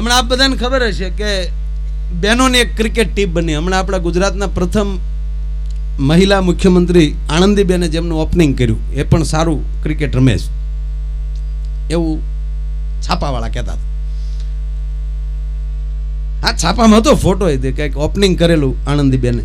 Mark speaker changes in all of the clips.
Speaker 1: હમણાં આપ બધાને ખબર હશે કે બહેનોની એક ક્રિકેટ ટીમ બની. હમણાં આપણા ગુજરાતના પ્રથમ મહિલા મુખ્યમંત્રી આનંદીબેને જેમનું ઓપનિંગ કર્યું. એ પણ સારું ક્રિકેટ રમે છે. એવું છાપાવાળા કહેતા હતા. હા, છાપામાં હતો ફોટો એ. કંઈક ઓપનિંગ કરેલું આનંદીબેને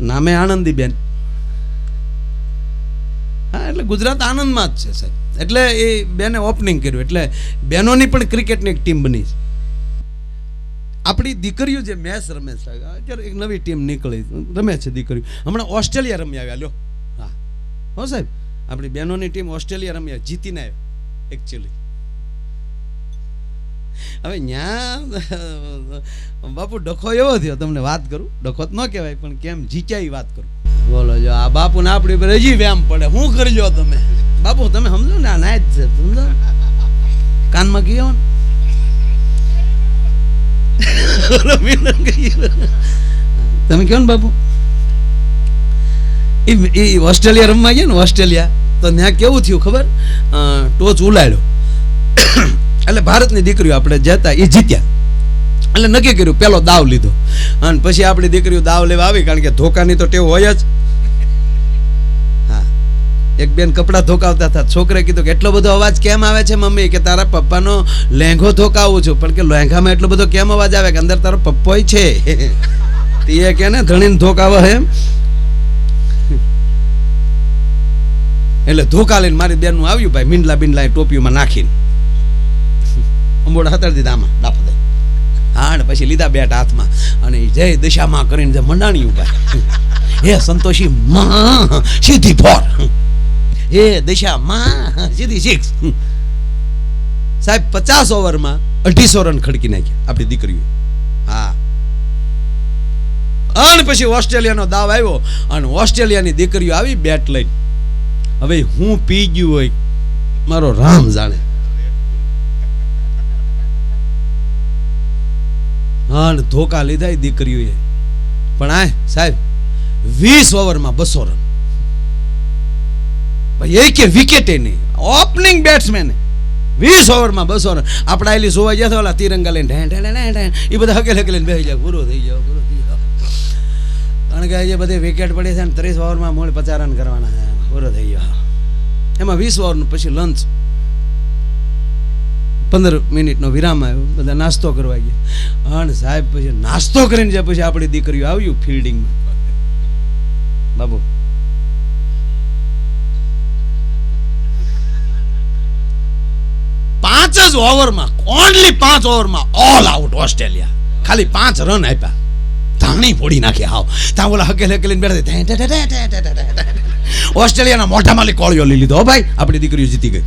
Speaker 1: નામે આનંદીબેન હા, એટલે ગુજરાત આનંદમાં જ છે, સાહેબ. એટલે એ બેને ઓપનિંગ કર્યું. એટલે બહેનોની પણ ક્રિકેટની એક ટીમ બની છે. આપણી દીકરીઓ જે મેચ રમે છે અત્યારે એક નવી ટીમ નીકળી રમે છે દીકરીઓ. હમણાં ઓસ્ટ્રેલિયા રમી આવ્યા, લ્યો. હા. હો, સાહેબ, આપણી બહેનોની ટીમ ઓસ્ટ્રેલિયા રમી જીતીને આવ્યા એકચ્યુઅલી હવે ન્યા, બાપુ ડખો એવો થયો, તમને વાત કરું? ડખો ન કહેવાય, પણ કેમ જીત્યા વાત કરું? બોલો, જો, આ બાપુ ને આપણી હજી વ્યામ પડે. શું કરજો તમે? બાપુ, તમે સમજો ને, આ નાય સમજો? કાનમાં ગયો? તમે કહો ને, બાપુ? એ ઓસ્ટ્રેલિયા રમવા ગયા ને, ઓસ્ટ્રેલિયા, તો ત્યાં કેવું થયું ખબર? ટોચ ઉલાડ્યો એટલે ભારતની દીકરીઓ આપણે જતા એ જીત્યા. એટલે નક્કી કર્યું, પેલો દાવ લીધો. અને પછી આપણી દીકરીઓ દાવ લેવા આવી, કારણ કે ધોકાની તો ટેવ હોય જ. હા. એક બેન કપડાં ધોકાવતા હતા. છોકરે કીધું કે, એટલો બધો અવાજ કેમ આવે છે મમ્મી? કે તારા પપ્પાનો લહેંગો ધોકાવું છું. પણ કે લહેંગામાં એટલો બધો કેમ અવાજ આવે કે અંદર તારો પપ્પોય છે? તે કે ને, ધણીને ધોકાવે એમ. એટલે ધોકા લઈને મારી બેનનું આવ્યું ભાઈ મીંડલા બિંડલા ટોપીમાં નાખીને. અંબોડા હતા દીધા આમાં પછી લીધા બેટ હાથમાં. અને જય દિશામાં કરીને જે મંડાણી ઊભા. હે સંતોષી માં સીધી ફોર. હે દિશા માં સીધી સિક્સ સાહેબ, પચાસ ઓવરમાં અઢીસો રન ખડકી નાખ્યા આપણી દીકરીઓ હા. અને પછી ઓસ્ટ્રેલિયાનો દાવ આવ્યો અને ઓસ્ટ્રેલિયાની દીકરીઓ આવી બેટ લઈને. હવે હું પી ગયું હોય, મારો રામ જાણે. હા ધોકા લીધા દીકરીઓએ. પણ આ સાહેબ, વીસ ઓવરમાં બસો રન. ભાઈ એક વિકેટે નહીં. ઓપનિંગ બેટ્સમેને વીસ ઓવરમાં બસો રન. આપણા એલી જોવા ગયા હતા તિરંગા લઈને ઢેં ઢેં ઢેં ઢેં એ બધા હકેલ હકેલીને બેસી જાય. પૂરો થઈ જાવ પૂરો થઈ જાવ કારણ કે આજે બધે વિકેટ પડી છે ને ત્રીસ ઓવરમાં મૂળ પચાસ રન કરવાના પૂરો થઈ ગયો એમાં વીસ ઓવરનું પછી લંચ પંદર મિનિટનો વિરામ આવ્યો, બધા નાસ્તો કરવા ગયા. અને સાહેબ પછી નાસ્તો કરીને જાય પછી આપણી દીકરીઓ આવ્યું ફિલ્ડિંગમાં. બાબુ. પાંચ જ ઓવરમાં ઓનલી પાંચ ઓવરમાં ઓલ આઉટ ઓસ્ટ્રેલિયા. ખાલી પાંચ રન આપ્યા. ધાણી ફોડી નાખ્યા હાવ. ત્યાં ઓલા હકેલ હકેલીને બેઠા ઓસ્ટ્રેલિયાના મોટા મોઢામાં કોળિયો લઈ લીધો. ભાઈ, આપણી દીકરીઓ જીતી ગઈ.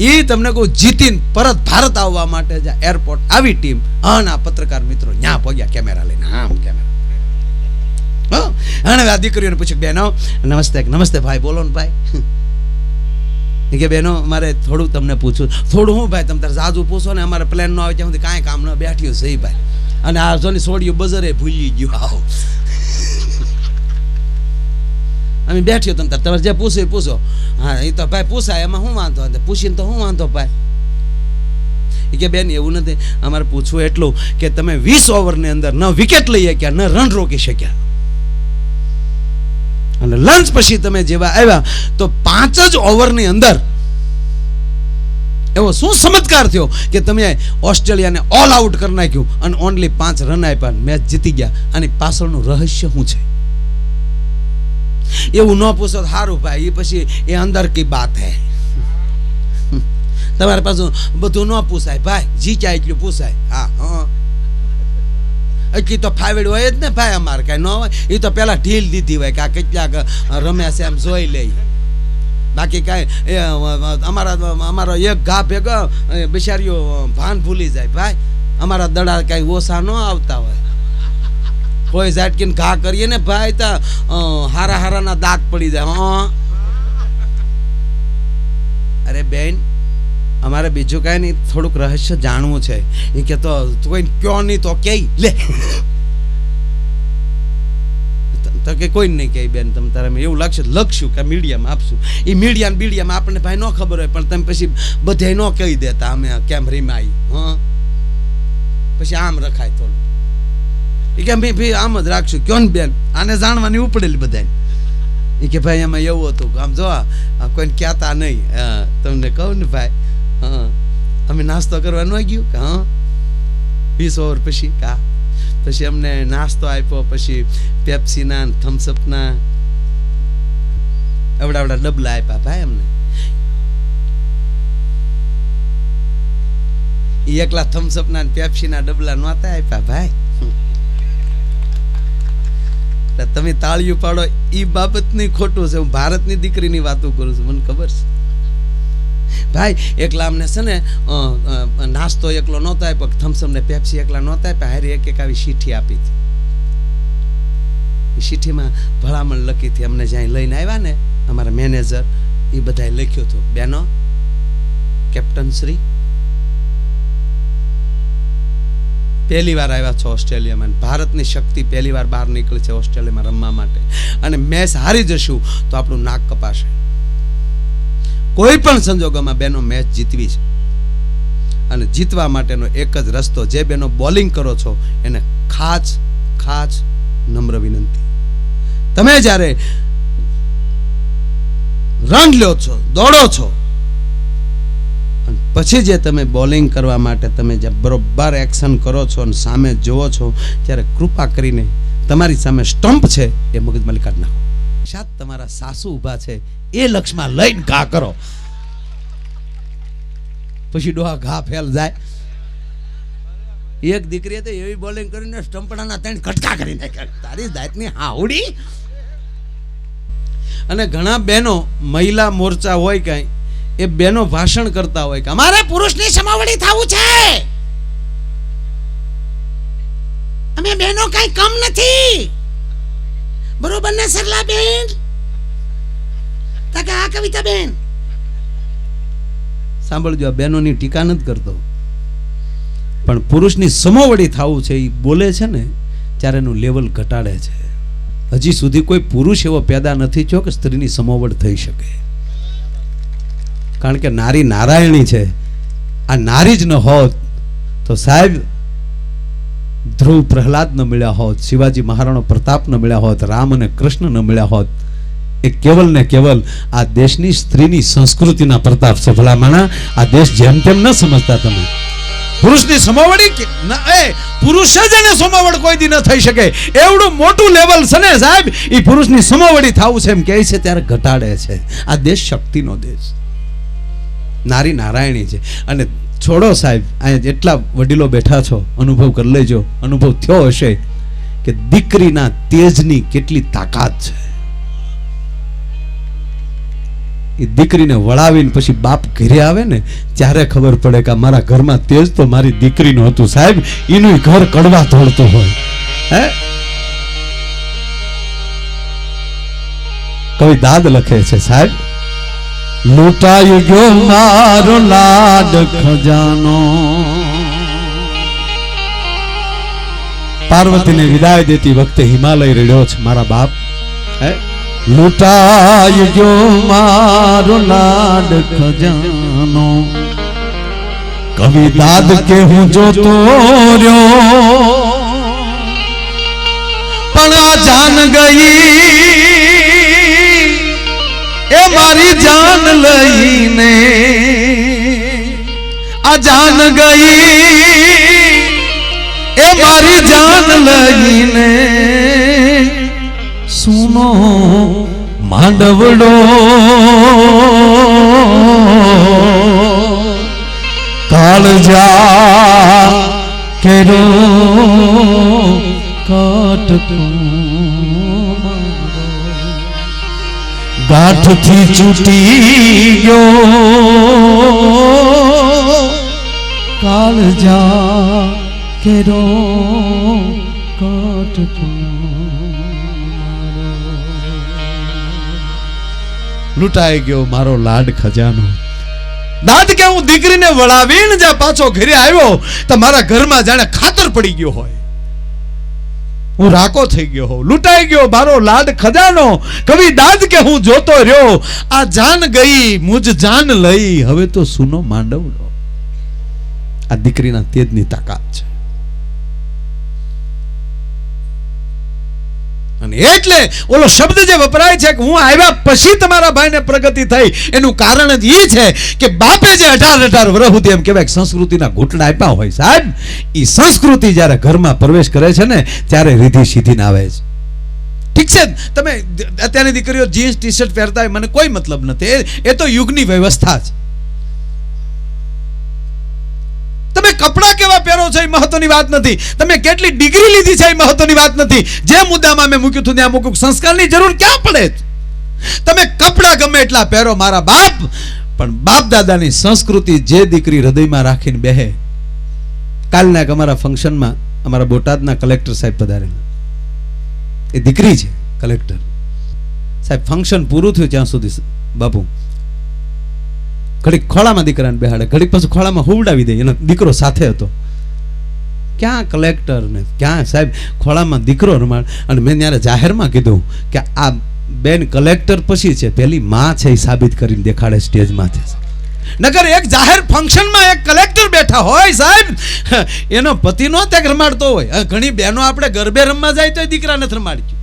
Speaker 1: એ તમને કહું, જીતીને પરત ભારત આવવા માટે જ એરપોર્ટ આવી ટીમ આના પત્રકાર મિત્રો ન્યા પગ્યા કેમેરા લઈને, આમ કેમેરા અને આ દીકરીઓને પૂછ્યું, બેનો, નમસ્તે નમસ્તે ભાઈ, બોલો ને ભાઈ. કે, બેનો, મારે થોડું તમને પૂછું થોડું હું ભાઈ, તમે જાજુ પૂછો ને, અમારે પ્લેન ન આવે, ત્યાં સુધી કાંઈ કામ ન બેઠ્યું છે ભાઈ. અને આ જોની સોડિયું બજરે ભૂલી ગયું. આવો. અમે બેઠ્યો તમે તમારે જે પૂછો એ પૂછો. હા, એ તો ભાઈ પૂછાય, એમાં શું વાંધો? પૂછીને તો શું વાંધો ભાઈ? એ કે બેન, એવું નથી. અમારે પૂછવું એટલું કે તમે વીસ ઓવરની અંદર ન વિકેટ લઈ શક્યા, ન રન રોકી શક્યા. અને લંચ પછી તમે જેવા આવ્યા, તો પાંચ જ ઓવરની અંદર એવો શું ચમત્કાર થયો કે તમે ઓસ્ટ્રેલિયાને ઓલ આઉટ કરી નાખ્યું અને ઓનલી પાંચ રન આપ્યા મેચ જીતી ગયા. અને પાછળનું રહસ્ય શું છે? એવું ન પૂછો સારું ભાઈ એ પછી એ અંદર કી બાત હે. તમારે પાછું બધું ન પૂછાય. ભાઈ જીચ્યા એટલું પૂછાય. હા હા. એટલી તો ફાવેડ હોય જ ને ભાઈ અમારે કાંઈ ન હોય. એ તો પેલા ઢીલ દીધી હોય કે આ કેટલાક રમ્યા છે એમ જોઈ લઈ. બાકી કાંઈ અમારા, અમારો એક ઘા ભેગો બિચારીઓ ભાન ભૂલી જાય. ભાઈ, અમારા દડા કાંઈ ઓછા ન આવતા હોય. કોઈ ઝાટકીને ઘા કરીએ ને ભાઈ તો હારા હારાના દાંત પડી જાય, હા અરે બેન, અમારે બીજું કાંઈ નહીં, થોડુંક રહસ્ય જાણવું છે. એ કે તો કોઈ કયો નહીં તો કે લે. તો કે કોઈ નહીં કહે બેન, તમે તારે એવું લાગશે લખશું કે મીડિયામાં આપશું. એ મીડિયા મીડિયામાં બીડિયામાં આપણને ભાઈ ન ખબર હોય, પણ તમે પછી બધે ન કહી દેતા, અમે કેમ રીમાઈ હા. પછી આમ રખાય થોડું એ કે ભાઈ આમ જ રાખશું. કયો ને બેન? આને જાણવાની ઉપડેલી બધાને એ કે ભાઈ એમાં એવું હતું આમ જો કોઈને કહેતા નહીં. તમને કહું ને ભાઈ, હા, અમે નાસ્તો કરવા ન ગયું? કે, હા? વીસ ઓવર પછી? કા પછી અમને નાસ્તો આપ્યો, પછી પેપ્સીના થમ્સઅપના અવડા અવડા ડબલા આપ્યા ભાઈ અમને. એકલા થમ્સઅપના પેપ્સીના ડબલા નહોતા આપ્યા ભાઈ. એટલે તમે તાળીયું પાડો એ બાબતની ખોટું છે. હું ભારતની દીકરીની વાતો કરું છું, મને ખબર છે. ભાઈ, એકલા અમને છે ને નાસ્તો એકલો નહોતો આપ્યો થમ્સઅપ ને પેપ્સી એકલા નહોતા આપ્યા. હારી એક એક આવી શીઠી આપી હતી. શીઠીમાં ભલામણ લખી હતી. અમને જ્યાં લઈને આવ્યા ને, અમારા મેનેજર એ બધાએ લખ્યું હતું, બેનો કેપ્ટન શ્રી પહેલી વાર આવ્યા છો ઓસ્ટ્રેલિયામાં ભારતની શક્તિ પહેલી વાર બહાર નીકળી છે ઓસ્ટ્રેલિયામાં રમવા માટે. અને મેચ હારી જશું તો આપણું નાક કપાશે. કોઈ પણ સંજોગોમાં બેનો મેચ જીતવી છે. અને જીતવા માટેનો એક જ રસ્તો જે બેનો બોલિંગ કરો છો એને ખાસ ખાસ નમ્ર વિનંતી. તમે જ્યારે રન લ્યો છો, દોડો છો પછી જે તમે બોલિંગ કરવા માટે તમે જે બરોબર એક્શન કરો છો અને સામે જુઓ છો, ત્યારે કૃપા કરીને તમારી સામે સ્ટમ્પ છે એ મગજમાં કાઢી નાખો. સાત તમારા સાસુ ઊભા છે, એ લક્ષમાં લઈને ઘા કરો. પછી ડોહા ઘા ફેલ જાય. એક દીકરી હતી એવી બોલિંગ કરીને સ્ટમ્પડાના ત્રણ કટકા કરી નાખ્યા. તારી જાતની હાવડી અને ઘણા બહેનો મહિલા મોરચા હોય કઈ એ બેનો ભાષણ કરતા હોય કે અમારે પુરુષની સમાવડી થવું છે. અમે બેનો કઈ કમ નથી. બરોબર ને સરલા બેન તાકે આ કવિતા બેન સાંભળજો, આ બહેનોની ટીકા નથી કરતો. પણ પુરુષની સમોવડી થવું છે, એ બોલે છે ને, ત્યારે એનું લેવલ ઘટાડે છે. હજી સુધી કોઈ પુરુષ એવો પેદા નથી થયો કે સ્ત્રીની સમોવડ થઈ શકે. કારણ કે નારી નારાયણી છે. આ નારી જ ન હોત તો સાહેબ ધ્રુવ પ્રહલાદ ન મળ્યા હોત, શિવાજી મહારાણો પ્રતાપ ન મળ્યા હોત, રામ અને કૃષ્ણ ન મળ્યા હોત. એ કેવલ ને કેવલ આ દેશની સ્ત્રીની સંસ્કૃતિના પ્રતાપ છે. ભલામણા, આ દેશ જેમ તેમ ન સમજતા તમે. પુરુષની સમાવડી એ પુરુષ જ એને સમાવડ કોઈ દી ન થઈ શકે. એવડું મોટું લેવલ છે ને સાહેબ એ પુરુષની સમાવડી થવું છે એમ કહે છે, ત્યારે ઘટાડે છે. આ દેશ શક્તિનો દેશ નારી નારાયણી છે. અને છોડો સાહેબ, અહીંયા જેટલા વડીલો બેઠા છો, અનુભવ કરી લેજો. અનુભવ થયો હશે કે દીકરીના તેજની કેટલી તાકાત છે. એ દીકરીને વળાવીને પછી બાપ ઘરે આવે ને, ત્યારે ખબર પડે કે મારા ઘરમાં તેજ તો મારી દીકરીનું હતું. સાહેબ, એનું ઘર કડવા ધોળતું હોય. હે? કવિ દાદ લખે છે, સાહેબ. લૂંટાઈ ગયો મારો લાડ ખજાનો. પાર્વતીને વિદાય દેતી વખતે હિમાલય રડ્યો છે મારા બાપ. હે? લૂંટાઈ ગયો મારો લાડ ખજાનો. કવિ દાદ કે હું જોતો રહ્યો. પણ આ જાન ગઈ મારી જાન લઈને આ જાન ગઈ. એ મારી જાન લઈને સુનો માંડવડો કાળજા કેરો ગાંઠથી છૂટી ગયો કાળજા કેરો લૂંટાઈ ગયો મારો લાડ ખજાનો. દાદ કે હું દીકરીને વળાવીને જ્યાં પાછો ઘરે આવ્યો, તો મારા ઘરમાં જાણે ખાતર પડી ગયો હોય. હું રાકો થઈ ગયો હોઉં, લૂંટાઈ ગયો મારો લાડ ખજાનો, કવિ દાદ કે હું જોતો રહ્યો, આ જાન ગઈ, મુજ જાન લઈ, હવે તો સુનો માંડવડો. આ દીકરીના તેજની તાકાત છે. એટલે ઓલો શબ્દ જે વપરાય છે કે હું આવ્યા પછી તમારા ભાઈને પ્રગતિ થઈ, એનું કારણ જ એ છે કે બાપે જે અઢાર અઢાર વર્ષ એમ કહેવાય સંસ્કૃતિના ઘૂંટડા આપ્યા હોય સાહેબ એ સંસ્કૃતિ જ્યારે ઘરમાં પ્રવેશ કરે છે ને, ત્યારે રીધી સીધીને આવે છે. ઠીક છે? તમે અત્યારની દીકરીઓ જીન્સ ટી શર્ટ પહેરતા હોય, મને કોઈ મતલબ નથી. એ તો યુગની વ્યવસ્થા છે. તમે કપડાં કેવા પહેરો છો એ મહત્વની વાત નથી. તમે કેટલી ડિગ્રી લીધી છે એ મહત્વની વાત નથી. જે મુદ્દામાં મેં મૂક્યું હતું ત્યાં મૂક્યું સંસ્કારની જરૂર ક્યાં પડે? તમે કપડાં ગમે એટલા પહેરો મારા બાપ, પણ બાપ દાદાની સંસ્કૃતિ જે દીકરી હૃદયમાં રાખીને બેહે, કાલના અમારા ફંક્શનમાં અમારા બોટાદના કલેક્ટર સાહેબ પધારેલા. એ દીકરી છે, કલેક્ટર. સાહેબ, ફંક્શન પૂરું થયું ત્યાં સુધી, બાપુ. ઘડીક ખોળામાં દીકરાને બેહાડે, ઘડીક પછી ખોળામાં હુવડાવી દે. એનો દીકરો સાથે હતો. ક્યાં કલેક્ટર ને ક્યાં સાહેબ, ખોળામાં દીકરો રમાડ. અને મેં ત્યારે જાહેરમાં કીધું કે આ બેન કલેક્ટર પછી છે, પેલી માં છે એ સાબિત કરીને દેખાડે સ્ટેજમાંથી. નગર એક જાહેર ફંક્શનમાં એક કલેક્ટર બેઠા હોય સાહેબ, એનો પતિ નો ત્યાં રમાડતો હોય. ઘણી બહેનો આપણે ગરબે રમવા જાય તો દીકરાને રમાડી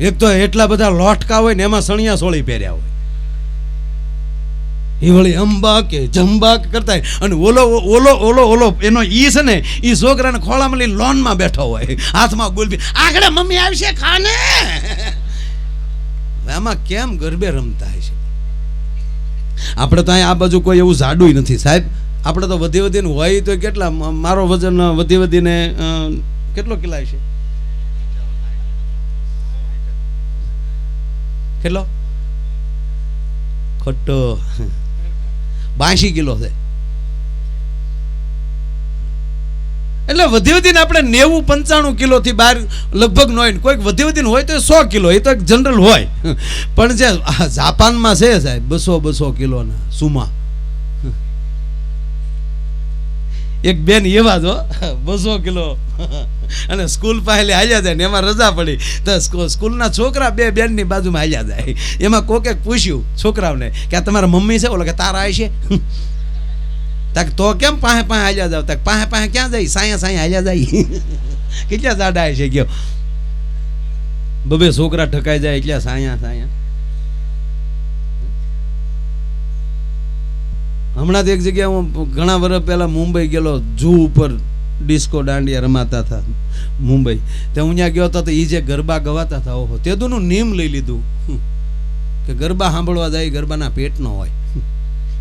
Speaker 1: એક તો એટલા બધા લોટકા હોય ને એમાં સણિયા સોળી પહેર્યા હોય. એ વળી અંબા કે કરતા હોય. અને ઓલો ઓલો ઓલો ઓલો એનો ઈ છે ને એ છોકરાને ખોળામાં લઈ લોનમાં બેઠો હોય. હાથમાં ગુલબી આગળ મમ્મી આવશે ખાને. આમાં કેમ ગરબે રમતા હશે? આપણે તો આ બાજુ કોઈ એવું જાડું નથી. સાહેબ, આપણે તો વધી વધીને હોય તો કેટલા મારો વજન વધી વધીને કેટલો કિલા છે કેટલો? ખોટો. બાસી કિલો છે. એટલે વધી વધીને આપણે નેવું પંચાણું કિલોથી બહાર લગભગ ન હોય કોઈક વધી વધીને હોય તો સો કિલો, એ તો એક જનરલ હોય. પણ જે જાપાનમાં છે સાહેબ, બસો બસો કિલોના સુમા. એક બેન એવા જો બસો કિલો અને સ્કૂલ પાસે હાલ્યા જાય ને એમાં રજા પડી. તો સ્કૂલના છોકરા બે બેનની બાજુમાં હાલ્યા જાય. એમાં કોકે પૂછ્યું છોકરાઓને કે તમારા મમ્મી છે? ઓલો કે તારા આવી છે? તાક તો કેમ પાસે પાસે હાલ્યા જાવ? તાક પાસે પાસે ક્યાં જાય? સાયા સાયા હાલ્યા જાય. કેટલા જાડા છે ગયો. બબે છોકરા ઠકાઈ જાય એટલા સાયા સાયા. હમણાં તો એક જગ્યાએ હું ઘણા વર્ષ પહેલા મુંબઈ ગયેલો જૂ ઉપર ડિસ્કો દાંડિયા રમાતા હતા મુંબઈ. તે હું ત્યાં ગયો હતો તો એ જે ગરબા ગવાતા હતા, ઓહો તે દુનું નિયમ લઈ લીધું. કે ગરબા સાંભળવા જાય, ગરબાના પેટનો હોય.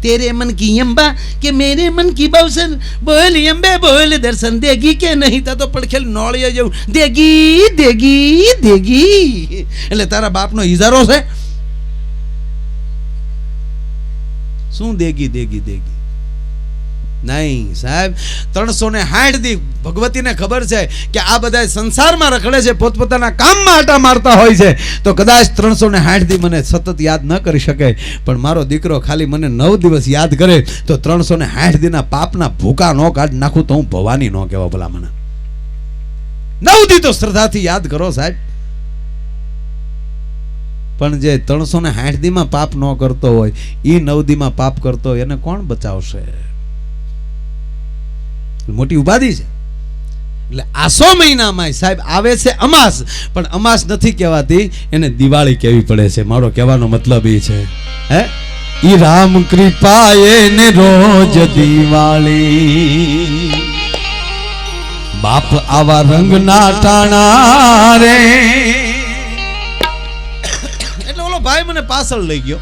Speaker 1: તેરે મન કી અંબા કે મેરે મન કી બવસન, બોલ અંબે બોલ દર્શન દેગી કે નહીં? તા તો પડખેલ નોળીએ જેવું, દેગી દેગી દેગી. એટલે તારા બાપનો ઇજારો છે? શું દેગી દેગી દેગી? નહીં, સાહેબ. ત્રણસો ને સાઠ દી ભગવતીને ખબર છે કે આ બધા સંસારમાં રખડે છે, પોતપોતાના કામમાં આટા મારતા હોય છે. તો કદાચ ત્રણસો ને સાઠ દી મને સતત યાદ ન કરી શકે, પણ મારો દીકરો ખાલી મને નવ દિવસ યાદ કરે, તો ત્રણસો ને સાઠ દીના પાપના ભૂકા ન કાઢ નાખું તો હું ભવાની ન કહેવા ભલા મને. નવ દી તો શ્રદ્ધાથી યાદ કરો, સાહેબ. પણ જે ત્રણસો ને સાઠ દીમાં પાપ ન કરતો હોય એ નવ દીમાં પાપ કરતો હોય, એને કોણ બચાવશે? મોટી ઉપાધિ છે. એટલે આસો મહિનામાં સાહેબ આવે છે અમાસ, પણ અમાસ નથી કહેવાતી, એને દિવાળી કહેવી પડે છે. મારો કહેવાનો મતલબ એ છે, હે? ઈ રામ કૃપા એને રોજ દિવાળી. બાપ આવા રંગના ટાણા રે. એટલે ઓલો ભાઈ મને પાછળ લઈ ગયો.